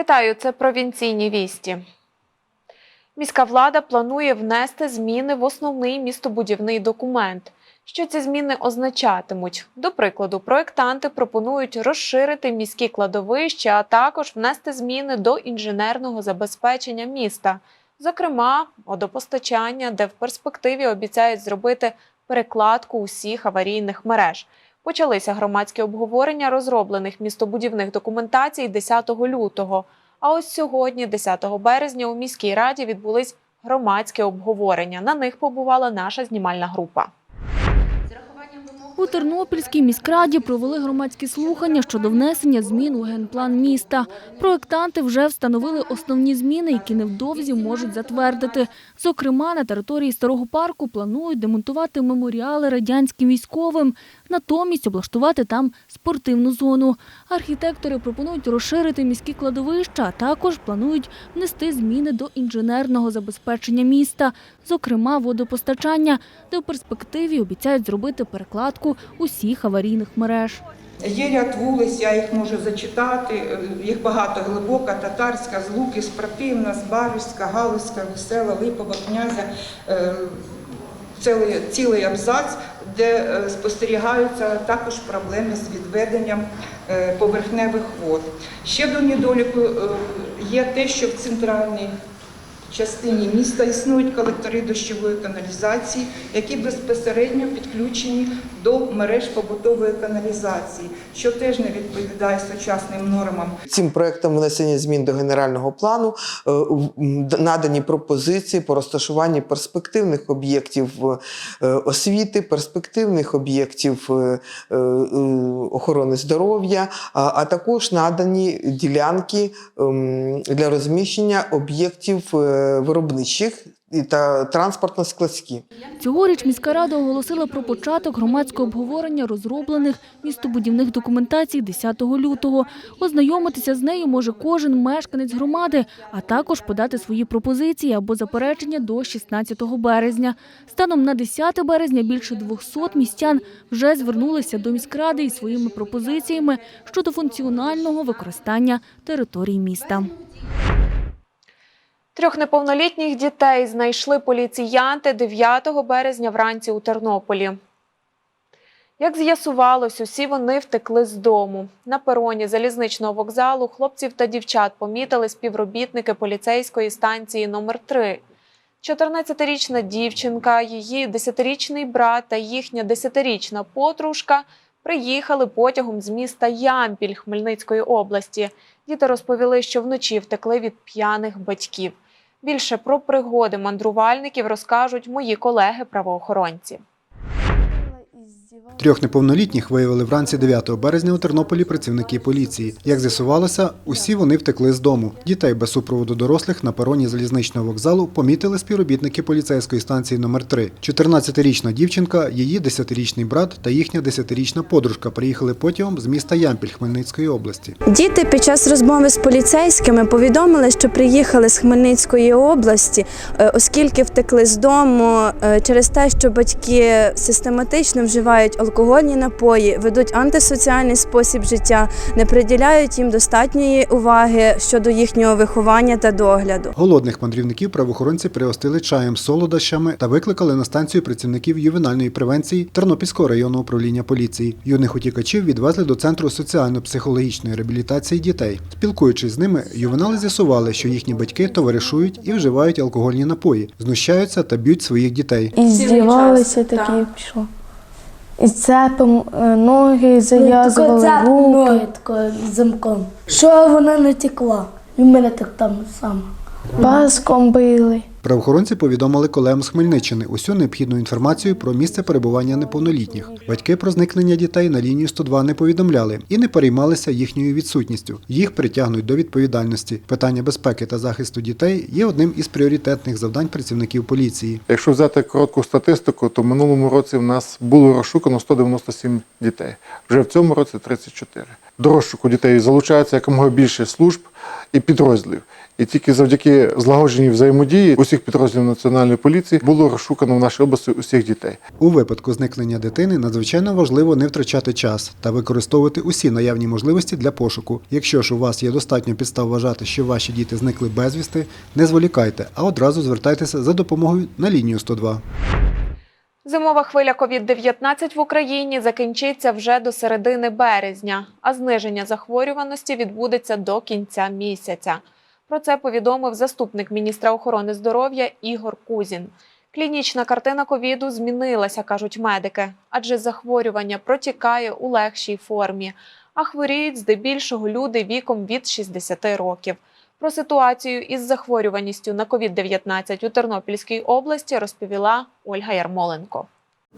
Вітаю, це провінційні вісті. Міська влада планує внести зміни в основний містобудівний документ. Що ці зміни означатимуть? До прикладу, проєктанти пропонують розширити міські кладовища, а також внести зміни до інженерного забезпечення міста, зокрема, водопостачання, де в перспективі обіцяють зробити перекладку усіх аварійних мереж. Почалися громадські обговорення розроблених містобудівних документацій 10 лютого. А ось сьогодні, 10 березня, у міській раді відбулись громадські обговорення. На них побувала наша знімальна група. У Тернопільській міськраді провели громадські слухання щодо внесення змін у генплан міста. Проектанти вже встановили основні зміни, які невдовзі можуть затвердити. Зокрема, на території старого парку планують демонтувати меморіали радянським військовим, натомість облаштувати там спортивну зону. Архітектори пропонують розширити міські кладовища, а також планують внести зміни до інженерного забезпечення міста, зокрема водопостачання, де в перспективі обіцяють зробити перекладку усіх аварійних мереж. Є ряд вулиць, я їх можу зачитати. Їх багато глибока, татарська, Злуки, Спропівна, Збарівська, Галузька, Весела, Липова, Князя. Е, Цілий, цілий абзац, де е, спостерігаються також проблеми з відведенням е, поверхневих вод. Ще до недоліку є те, що в центральній частині міста існують колектори дощової каналізації, які безпосередньо підключені до мереж побутової каналізації, що теж не відповідає сучасним нормам. Цим проектом внесення змін до генерального плану е, надані пропозиції по розташуванні перспективних об'єктів е, освіти, перспективних об'єктів е, охорони здоров'я, а також надані ділянки ем, для розміщення об'єктів виробничих і та транспортно-складські. Цьогоріч міська рада оголосила про початок громадського обговорення розроблених містобудівних документацій 10 лютого. Ознайомитися з нею може кожен мешканець громади, а також подати свої пропозиції або заперечення до 16 березня. Станом на 10 березня більше 200 містян вже звернулися до міськради із своїми пропозиціями щодо функціонального використання території міста. Трьох неповнолітніх дітей знайшли поліціянти 9 березня вранці у Тернополі. Як з'ясувалось, усі вони втекли з дому. На пероні залізничного вокзалу хлопців та дівчат помітили співробітники поліцейської станції номер 3 14-річна дівчинка, її 10-річний брат та їхня 10-річна подружка приїхали потягом з міста Ямпіль Хмельницької області. Діти розповіли, що вночі втекли від п'яних батьків. Більше про пригоди мандрувальників розкажуть мої колеги-правоохоронці. Трьох неповнолітніх виявили вранці 9 березня у Тернополі працівники поліції. Як з'ясувалося, усі вони втекли з дому. Дітей без супроводу дорослих на пероні залізничного вокзалу помітили співробітники поліцейської станції номер 3 14-річна дівчинка, її 10-річний брат та їхня 10-річна подружка приїхали потягом з міста Ямпіль Хмельницької області. Діти під час розмови з поліцейськими повідомили, що приїхали з Хмельницької області, е, оскільки втекли з дому е, через те, що батьки систематично вживають алкогольні напої, ведуть антисоціальний спосіб життя, не приділяють їм достатньої уваги щодо їхнього виховання та догляду. Голодних мандрівників правоохоронці пригостили чаєм солодощами та викликали на станцію працівників ювенальної превенції Тернопільського районного управління поліції. Юних утікачів відвезли до центру соціально-психологічної реабілітації дітей. Спілкуючись з ними, ювенали з'ясували, що їхні батьки товаришують і вживають алкогольні напої, знущаються та б'ють своїх дітей. І здівалися такі пішло. І цепом е, ноги зав'язували, руки. ноги замком. Що вона не текла. І в мене так там само. Паском били. Правоохоронці повідомили колегам з Хмельниччини усю необхідну інформацію про місце перебування неповнолітніх. Батьки про зникнення дітей на лінію 102 не повідомляли і не переймалися їхньою відсутністю. Їх притягнуть до відповідальності. Питання безпеки та захисту дітей є одним із пріоритетних завдань працівників поліції. Якщо взяти коротку статистику, то минулому році в нас було розшукано 197 дітей. Вже в цьому році 34. до розшуку дітей залучається якомога більше служб і підрозділів. І тільки завдяки злагодженій взаємодії усіх підрозділів національної поліції було розшукано в нашій області усіх дітей. У випадку зникнення дитини надзвичайно важливо не втрачати час та використовувати усі наявні можливості для пошуку. Якщо ж у вас є достатньо підстав вважати, що ваші діти зникли безвісти, не зволікайте, а одразу звертайтеся за допомогою на лінію 102. Зимова хвиля COVID-19 в Україні закінчиться вже до середини березня, а зниження захворюваності відбудеться до кінця місяця. Про це повідомив заступник міністра охорони здоров'я Ігор Кузін. Клінічна картина ковіду змінилася, кажуть медики, адже захворювання протікає у легшій формі, а хворіють здебільшого люди віком від 60 років. Про ситуацію із захворюваністю на COVID-19 у Тернопільській області розповіла Ольга Ярмоленко.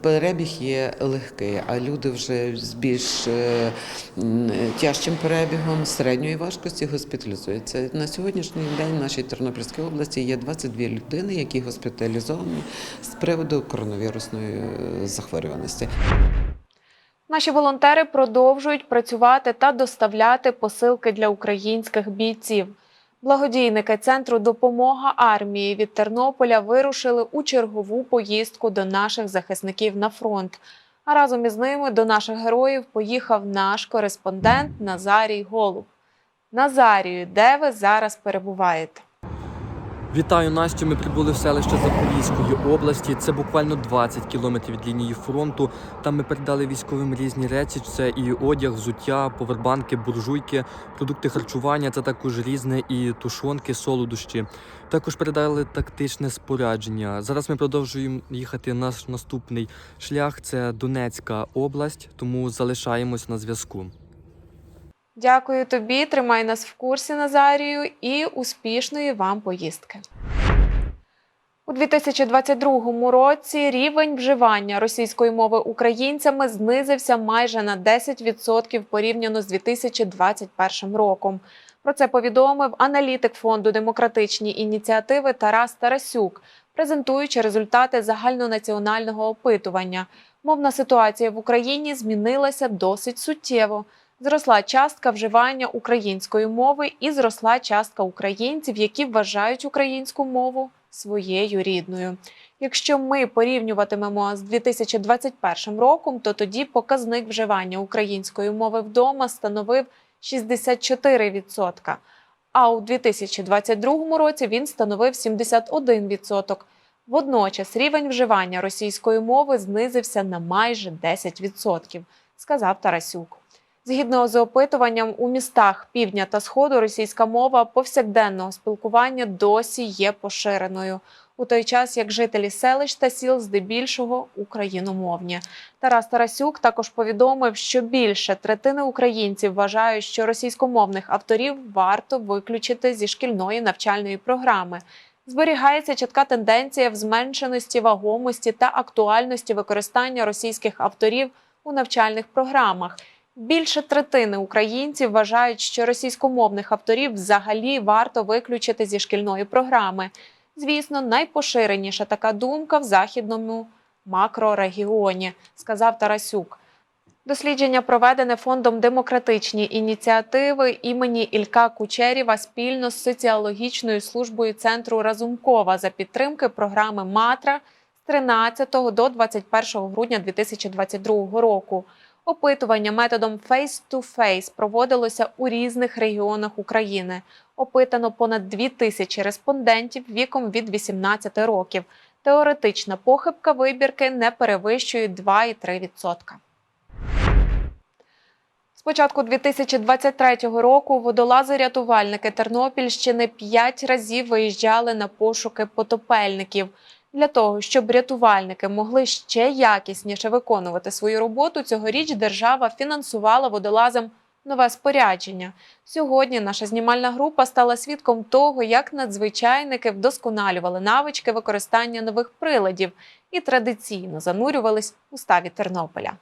Перебіг є легкий, а люди вже з більш е, тяжчим перебігом середньої важкості госпіталізуються. На сьогоднішній день в нашій Тернопільській області є 22 людини, які госпіталізовані з приводу коронавірусної е, захворюваності. Наші волонтери продовжують працювати та доставляти посилки для українських бійців. Благодійники центру Допомога армії від Тернополя вирушили у чергову поїздку до наших захисників на фронт. А разом із ними до наших героїв поїхав наш кореспондент Назарій Голуб. Назарію, де ви зараз перебуваєте? Вітаю Настю. Ми прибули в селище Запорізької області. Це буквально 20 кілометрів від лінії фронту. Там ми передали військовим різні речі. Це і одяг, взуття, повербанки, буржуйки, продукти харчування. Це також різне і тушонки, солодощі. Також передали тактичне спорядження. Зараз ми продовжуємо їхати наш наступний шлях. Це Донецька область, тому залишаємось на зв'язку. Дякую тобі, тримай нас в курсі Назарію і успішної вам поїздки. У 2022 році рівень вживання російської мови українцями знизився майже на 10% порівняно з 2021 роком. Про це повідомив аналітик фонду демократичні ініціативи Тарас Тарасюк, презентуючи результати загальнонаціонального опитування. Мовна ситуація в Україні змінилася досить суттєво. Зросла частка вживання української мови і зросла частка українців, які вважають українську мову своєю рідною. Якщо ми порівнюватимемо з 2021 роком, то тоді показник вживання української мови вдома становив 64%, а у 2022 році він становив 71%. Водночас рівень вживання російської мови знизився на майже 10%, сказав Тарасюк. Згідно з опитуванням, у містах півдня та сходу російська мова повсякденного спілкування досі є поширеною, у той час як жителі селищ та сіл здебільшого україномовні. Тарас Тарасюк також повідомив, що більше третини українців вважають, що російськомовних авторів варто виключити зі шкільної навчальної програми. Зберігається чітка тенденція в зменшеності вагомості та актуальності використання російських авторів у навчальних програмах. Більше третини українців вважають, що російськомовних авторів взагалі варто виключити зі шкільної програми. Звісно, найпоширеніша така думка в західному макрорегіоні, сказав Тарасюк. Дослідження проведене фондом демократичні ініціативи імені Ілька Кучерєва спільно з соціологічною службою центру Разумкова за підтримки програми Матра з 13 до 21 грудня 2022 року. Опитування методом face-to-face проводилося у різних регіонах України. Опитано понад 2 тисячі респондентів віком від 18 років. Теоретична похибка вибірки не перевищує 2,3%. З початку 2023 року водолази-рятувальники Тернопільщини 5 разів виїжджали на пошуки потопельників. Для того, щоб рятувальники могли ще якісніше виконувати свою роботу, цьогоріч держава фінансувала водолазам нове спорядження. Сьогодні наша знімальна група стала свідком того, як надзвичайники вдосконалювали навички використання нових приладів і традиційно занурювались у ставі Тернополя.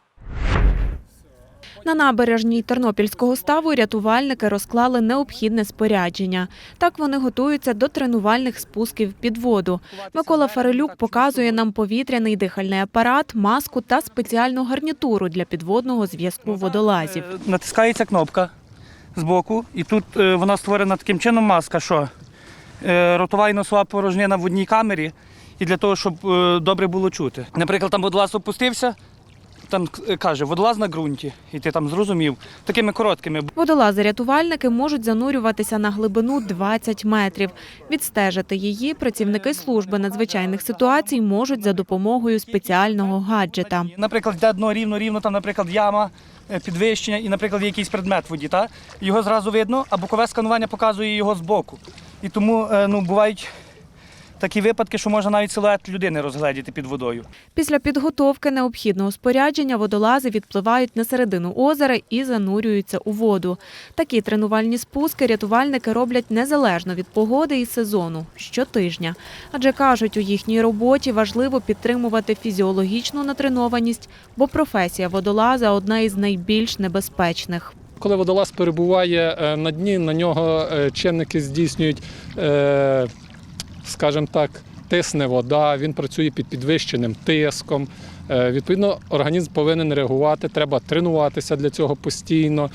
На набережній Тернопільського ставу рятувальники розклали необхідне спорядження. Так вони готуються до тренувальних спусків під воду. Микола Фарелюк показує нам повітряний дихальний апарат, маску та спеціальну гарнітуру для підводного зв'язку водолазів. Е, Натискається кнопка збоку, і тут е, вона створена таким чином маска, що е, ротова і носова порожнина в одній камері, і для того, щоб добре було чути. Наприклад, там водолаз опустився, там е, каже, водолаз на ґрунті, і ти там зрозумів, такими короткими. Водолази-рятувальники можуть занурюватися на глибину 20 метрів. Відстежити її працівники служби надзвичайних ситуацій можуть за допомогою спеціального гаджета. Наприклад, йде дно рівно-рівно, там, наприклад, яма, е, підвищення, і, наприклад, якийсь предмет в воді, та? його зразу видно, а бокове сканування показує його збоку. І тому е, ну, бувають такі випадки, що можна навіть силует людини розгледіти під водою. Після підготовки необхідного спорядження водолази відпливають на середину озера і занурюються у воду. Такі тренувальні спуски рятувальники роблять незалежно від погоди і сезону щотижня. Адже кажуть, у їхній роботі важливо підтримувати фізіологічну натренованість, бо професія водолаза одна із найбільш небезпечних. Коли водолаз перебуває е, на дні, на нього е, чинники здійснюють, е, скажімо так, тисне вода, він працює під підвищеним тиском. Е, Відповідно, організм повинен реагувати, треба тренуватися для цього постійно,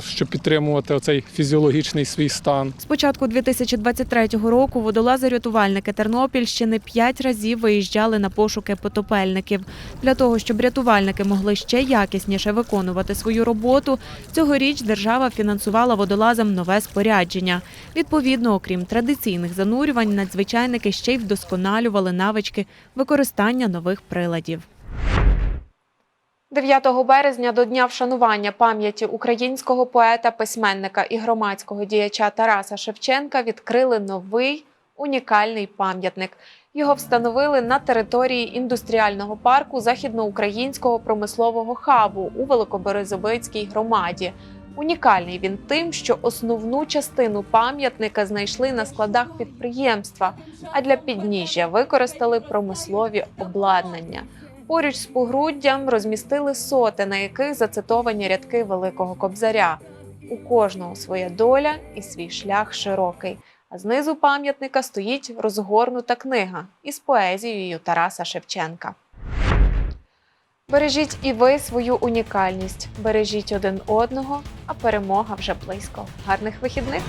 щоб підтримувати оцей фізіологічний свій стан. З початку 2023 року водолази-рятувальники Тернопільщини п'ять разів виїжджали на пошуки потопельників. Для того, щоб рятувальники могли ще якісніше виконувати свою роботу, цьогоріч держава фінансувала водолазам нове спорядження. Відповідно, окрім традиційних занурювань, надзвичайники ще й вдосконалювали навички використання нових приладів. 9 березня до дня вшанування пам'яті українського поета, письменника і громадського діяча Тараса Шевченка відкрили новий унікальний пам'ятник. Його встановили на території індустріального парку західноукраїнського промислового хабу у Великоберезовицькій громаді. Унікальний він тим, що основну частину пам'ятника знайшли на складах підприємства, а для підніжжя використали промислові обладнання. Поруч з погруддям розмістили соти, на яких зацитовані рядки Великого Кобзаря. У кожного своя доля і свій шлях широкий. А знизу пам'ятника стоїть розгорнута книга із поезією Тараса Шевченка. Бережіть і ви свою унікальність, бережіть один одного, а перемога вже близько. Гарних вихідних!